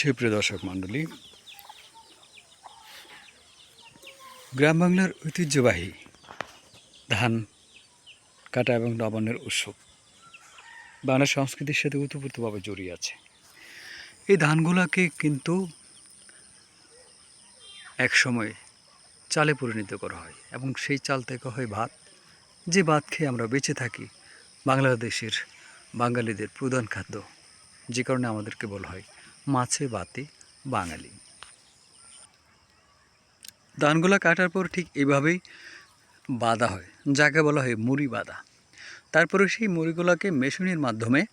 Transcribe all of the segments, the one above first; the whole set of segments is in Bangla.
সুপ্রিয় দর্শক মণ্ডলী। গ্রাম বাংলার ঐতিহ্যবাহী ধান, কাটা এবং নবান্নের উৎসব বাংলা সংস্কৃতির সাথে ওতপ্রোতভাবে জড়িয়ে আছে। এই ধানগুলোকে কিন্তু এক সময় চালে পরিণত করা হয় এবং সেই চাল থেকে হয় ভাত। যে ভাত খেয়ে আমরা বেঁচে থাকি বাংলাদেশের বাঙালিদের প্রধান খাদ্য, যে কারণে আমাদেরকে বলা হয় মাছে বাতে বাঙালি। ধানগুলা কাটার পর ঠিক এইভাবেই বাঁধা হয়, যাকে বলা হয় মুড়ি বাঁধা। তারপরে সেই মুড়িগুলোকে মেশিনের মাধ্যমে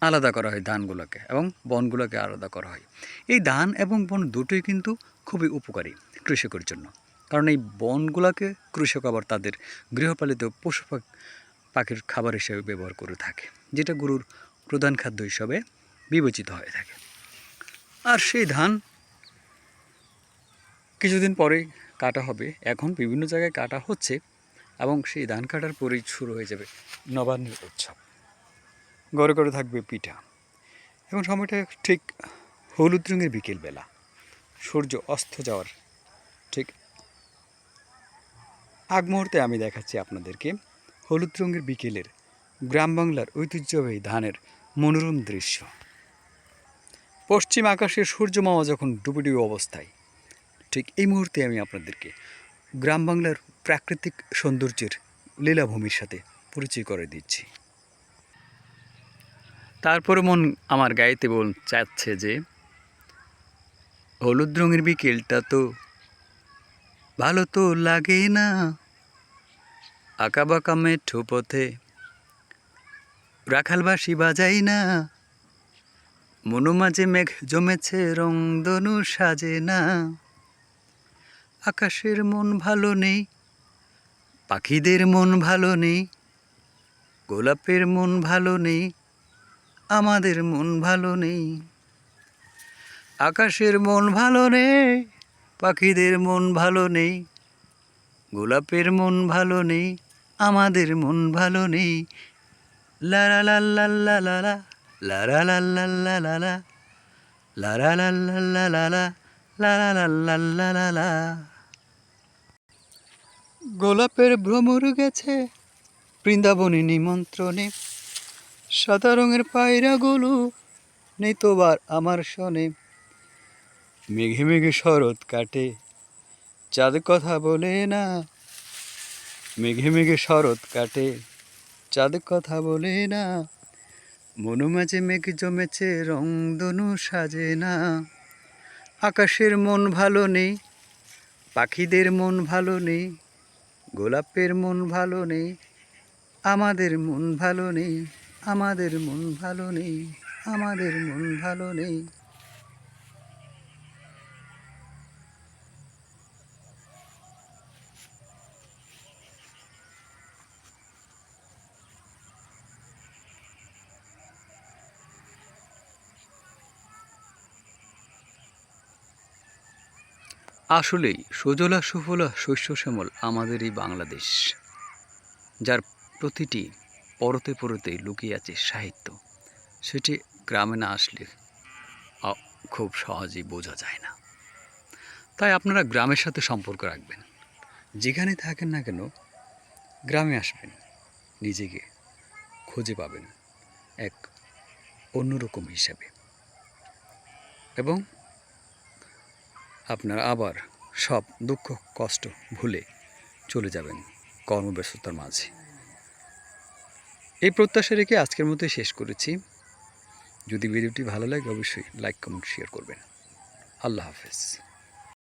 আলাদা করা হয় ধানগুলোকে এবং বনগুলোকে আলাদা করা হয়। এই ধান এবং বন দুটোই কিন্তু খুবই উপকারী কৃষকের জন্য। কারণ এই বনগুলোকে কৃষক আবার তাদের গৃহপালিত পশু পাখ- পাখির খাবার হিসেবে ব্যবহার করে থাকে, যেটা গরুর প্রধান খাদ্য হিসাবে বিবেচিত হয়ে থাকে। আর সেই ধান কিছুদিন পরেই কাটা হবে। এখন বিভিন্ন জায়গায় কাটা হচ্ছে এবং সেই ধান কাটার পরেই শুরু হয়ে যাবে নবান্নের উৎসব। ঘরে ঘরে থাকবে পিঠা। এবং সময়টা ঠিক হলুদ রঙের বিকেলবেলা। সূর্য অস্ত যাওয়ার ঠিক আগ মুহূর্তে আমি দেখাচ্ছি আপনাদেরকে হলুদ রঙের বিকেলের গ্রাম বাংলার ঐতিহ্যবাহী ধানের মনোরম দৃশ্য। পশ্চিম আকাশে সূর্য মামা যখন ডুবে ডুবে অবস্থায়, ঠিক এই মুহূর্তে আমি আপনাদেরকে গ্রাম বাংলার প্রাকৃতিক সৌন্দর্যের লীলাভূমির সাথে পরিচয় করে দিচ্ছি। তারপরে মন আমার গাইতে বল চাচ্ছে যে, হলুদ রঙের বিকেলটা তো ভালো তো লাগে না। আঁকা বাঁকা মেঠো পথে রাখালবাসি বাজাই না। মনু মাঝে মেঘ জমেছে রংধনু সাজে না। আকাশের মন ভালো নেই, পাখিদের মন ভালো নেই, গোলাপের মন ভালো নেই, আমাদের মন ভালো নেই। আকাশের মন ভালো নেই, পাখিদের মন ভালো নেই, গোলাপের মন ভালো নেই, আমাদের মন ভালো নেই। লা লা লা লা লা লা। লাল্লা লালা লাল্লা লালা লালা লাল্লা লালা গোলাপের ভ্রমর গেছে বৃন্দাবনে নিমন্ত্রণে সাদা রঙের পায়রাগুলো নেই তোবার আমার শোনে মেঘে মেঘে শরৎ কাটে চাঁদ কথা বলে না মেঘে মেঘে শরৎ কাটে চাঁদ কথা বলে না মনু মাঝে মেঘ জমেছে, রং দনু সাজে না। আকাশের মন ভালো নেই, পাখিদের মন ভালো নেই, গোলাপের মন ভালো নেই, আমাদের মন ভালো নেই, আমাদের মন ভালো নেই, আমাদের মন ভালো নেই। আসলেই সুজলা সুফলা শস্য শ্যামল আমাদের এই বাংলাদেশ, যার প্রতিটি পরতে পরতে লুকিয়ে আছে সাহিত্য। সেটি গ্রামে না আসলে খুব সহজেই বোঝা যায় না। তাই আপনারা গ্রামের সাথে সম্পর্ক রাখবেন। যেখানে থাকেন না কেন, গ্রামে আসবেন। নিজেকে খুঁজে পাবেন এক অন্যরকম হিসাবে। এবং আপনারা আবার সব দুঃখ, কষ্ট ভুলে চলে যাবেন কর্মব্যস্ততার মাঝে। এই প্রত্যাশা রেখে আজকের মতো শেষ করেছি। যদি ভিডিওটি ভালো লাগে, অবশ্যই লাইক কমেন্ট শেয়ার করবেন। আল্লাহ হাফেজ।